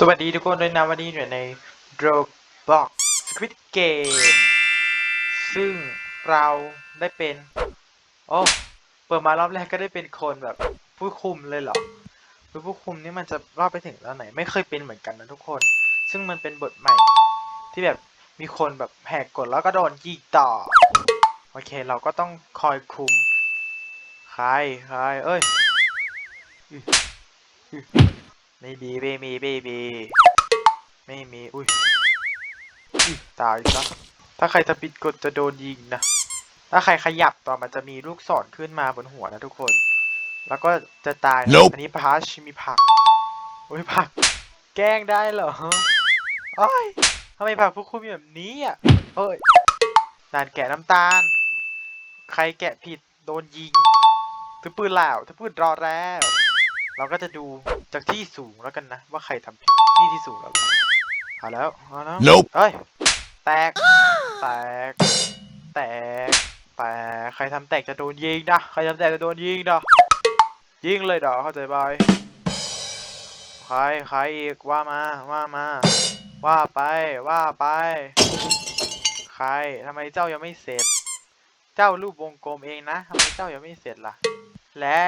สวัสดีทุกคนด้วยนะวันนี้อยู่ใน Roblox Squid Game ซึ่งเราได้เป็นโอ้เปิดมารอบแรกก็ได้เป็นคนแบบผู้คุมเลยเหรอหรือผู้คุมนี่มันจะรอบไปถึงแล้วไหน ไม่เคยเป็นเหมือนกันนะทุกคน ซึ่งมันเป็นบทใหม่ ที่แบบมีคนแบบแหกกฎแล้วก็โดนยิงต่อ โอเคเราก็ต้องคอยคุม ใครใครเอ้ย ไม่มีไม่มีไม่มีไม่มีอุ้ยตายซะถ้าใครจะปิดกดจะโดนยิงนะ ถ้าใครขยับต่อมันจะมีลูกศรขึ้นมาบนหัวนะทุกคน แล้วก็จะตาย nope. อันนี้พาชมีผักอุ้ยผัก แกล้งได้เหรอโอ้ยทำไมผักพวกคุณมีแบบนี้อะเอ้ยตานแกะน้ำตาล ใครแกะผิดโดนยิงถือปืนเหล่าถือปืนรอแล้ว เราก็จะดู จากที่สูงแล้วกันนะ ว่าใครทำผิดนี่ที่สูงแล้วเอาแล้วเอาแล้วเฮ้ยแตก แตก แตก แตก ใครทำแตกจะโดนยิงนะ ใครทำแตกจะโดนยิงนะยิงเลยเดากเข้าใจบายใคร ใครอีกว่ามา ว่ามา ว่าไป ว่าไป ใครทำไมเจ้ายังไม่เสร็จ เจ้ารูปวงกลมเองนะทำไมเจ้ายังไม่เสร็จล่ะ และ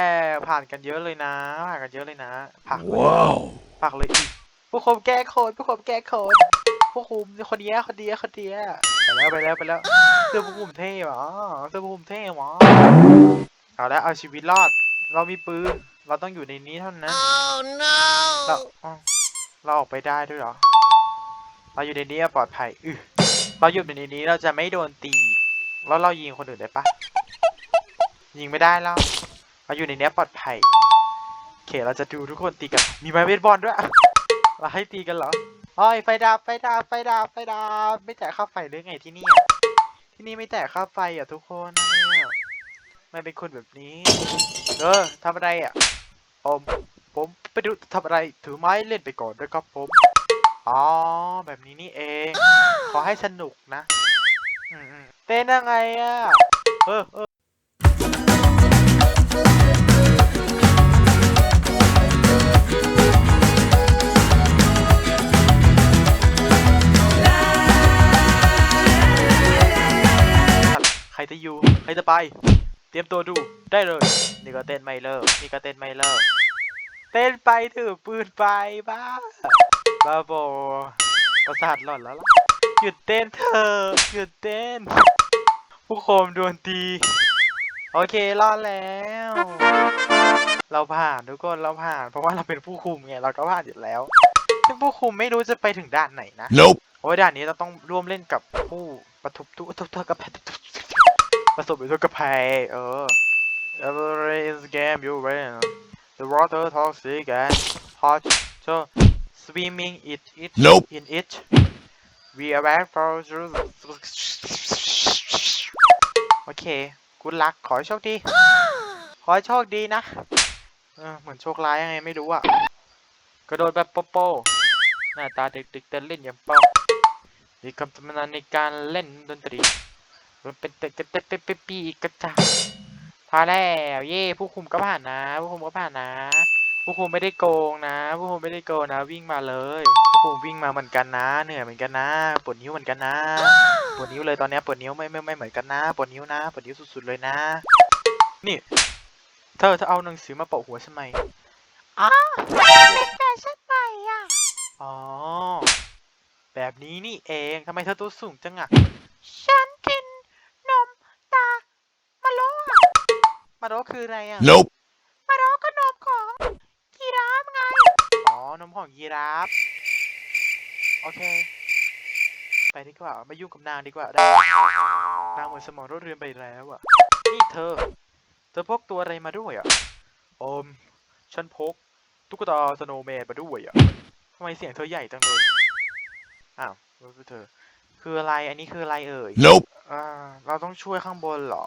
ผ่านกันเยอะเลยนะ ผ่านกันเยอะเลยนะผักว้าวผักเลยอีกผู้คุมแก้โคนผู้คุมแก้โคนผู้คุมคนเดียคนเดียคนเดียไปแล้วไปแล้วไปแล้วเสื้อผู้คุมเท่หรอเสื้อผู้คุมเท่หรอเอาแล้วเอาชีวิตรอด เรามีปืนเราต้องอยู่ในนี้เท่านั้น oh, no. เราเราออกไปได้ด้วยเหรอ เราอยู่ในนี้ปลอดภัยเราอยู่ในนี้เราจะไม่โดนตี แล้วเรายิงคนอื่นได้ปะยิงไม่ได้แล้ว มาอยู่ในเนี้ยปลอดภัยโอเคเราจะดูทุกคนตีกัน มีไม้เบสบอลด้วย เราให้ตีกันเหรออ้อยไฟดาบไฟดาบไฟดาบไฟดาบไม่แตะยค่าไฟหรือไงที่นี่ ที่นี่ไม่แตะยค่าไฟอะทุกคนมันเป็นคนแบบนี้ เออทำอะไรอะผมผมไปดูทำอะไรถือไม้เล่นไปก่อนด้วยครับผม อ๋อ แบบนี้นี่เอง ขอให้สนุกนะเต้นยังไงอะ เออเอ ใครจะอยู่ ใครจะไป เตรียมตัวดูได้เลย นี่ก็เต้นไม่เลิก นี่ก็เต้นไม่เลิก เต้นไปถือปืนไปบ้า บ้าบอประสาทหลอนแล้วหยุดเต้นเธอ หยุดเต้น ผู้โคมดวนตี โอเครอดแล้ว เราผ่านทุกคนเราผ่าน เพราะว่าเราเป็นผู้คุมไงเราก็ผ่านอยู่แล้วซึ่งผู้คุมไม่รู้จะไปถึงด่านไหนนะ nope. โอ้ยด่านนี้เราต้องร่วมเล่นกับผู้ประทุบตุบทุบทุบกับแพบ ประสบอุทกภัยเออ Every is game you win the water toxic and hot so swimming it it nope. in it we are back for you โอเคกูรักขอให้โชคดี ขอให้โชคดีนะเออเหมือนโชคร้ายยังไงไม่รู้อะกระโดดแบบโป๊ะหน้าตาเด็กๆแต่เล่นอย่างเป๊ามีคำทำนานในการเล่นดนตรี รถเป็นเตะเตะเตะเตปีกกระจาพอแล้วเย่ผู้คุมก็ผ่านนะ ผู้คุมก็ผ่านนะ ผู้คุมไม่ได้โกงนะ ผู้คุมไม่ได้โกงนะ วิ่งมาเลย ผู้คุมวิ่งมาเหมือนกันนะเหนื่อยเหมือนกันนะปวดนิ้วเหมือนกันนะปวดนิ้วเลยตอนนี้ปวดนิ้วไม่ไม่ไม่เหมือนกันนะปวดนิ้วนะปวดนิ้วสุดๆเลยนะ นี่เธอเธอเอาหนังสือมาเปาะหัวฉันไหมอ๋อเป็นแต่ฉันไปอะอ๋อแบบนี้นี่เองทำไมเธอตัวสูงจังอะฉัน มาโรคืออะไรอะ nope มาโรก็นมของยีราฟไง อ๋อ นมของยีราฟ โอเค ไปดีกว่า ไม่ยุ่งกับนางดีกว่าได้นางหมดสมองรถเรือนไปแล้วอะ นี่เธอ เธอพกตัวอะไรมาด้วยอะอมฉันพกตุ๊กตาสโนว์แมนมาด้วยอะทำไมเสียงเธอใหญ่จังเลย อ้าวรู้เธอ คืออะไร อันนี้คืออะไรเอ่ย nope อ่า เราต้องช่วยข้างบนเหรอ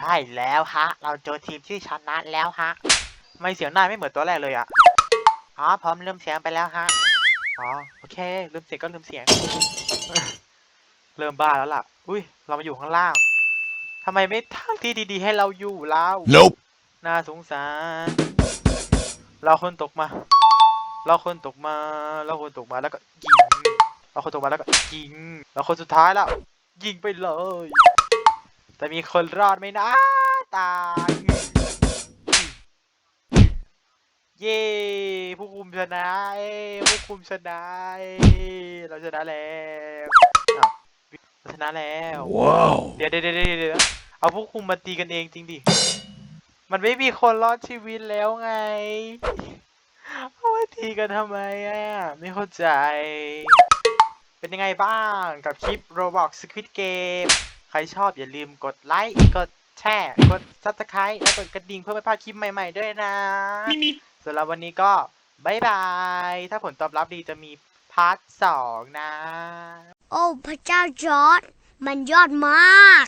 ใช่แล้วฮะ เราเจอทีมที่ชนะแล้วฮะทำไม่เสียงนายไม่เหมือนตัวแรกเลยอะอ๋อพร้อมเริ่มเสียงไปแล้วฮะ อ๋อโอเคลืมเสียงก็ลืมเสียง เริ่มบ้าแล้วล่ะ อุ้ยเรามาอยู่ข้างล่างทำไมไม่ทั้งที่ดีๆ ให้เราอยู่เล่า Nope. น่าสงสาร เราคนตกมา เราคนตกมา เราคนตกมาแล้วก็ยิง เราคนตกมาแล้วก็ยิง เราคนสุดท้ายแล้ว ยิงไปเลย แต่มีคนรอดไหมนะ ตาย เย้ผู้คุมชนะเอ้ผู้คุมชนะเอ้เราชนะแล้วอ้าวเราชนะแล้ว Wow. เดี๋ยวเดี๋ยวเดี๋ยวเดี๋ยวเอาพวกคุมมาตีกันเองจริงดิ มันไม่มีคนรอดชีวิตแล้วไงเอามาตีกันทำไมอะ ไม่เข้าใจ เป็นยังไงบ้างกับคลิป Roblox Squid Game ใค รชอบอย่าลืมกดไลค์ กดแชร์ กดซับสไคร b e และกดกระดิ่งเพื่อไม่พลาดคลิปใหม่ๆด้วยนะสำหรับวันนี้ก็บายบาย ถ้าผลตอบรับดีจะมีพาร์ทสองนะ โอ้ พระเจ้าจอร์ดมันยอดมาก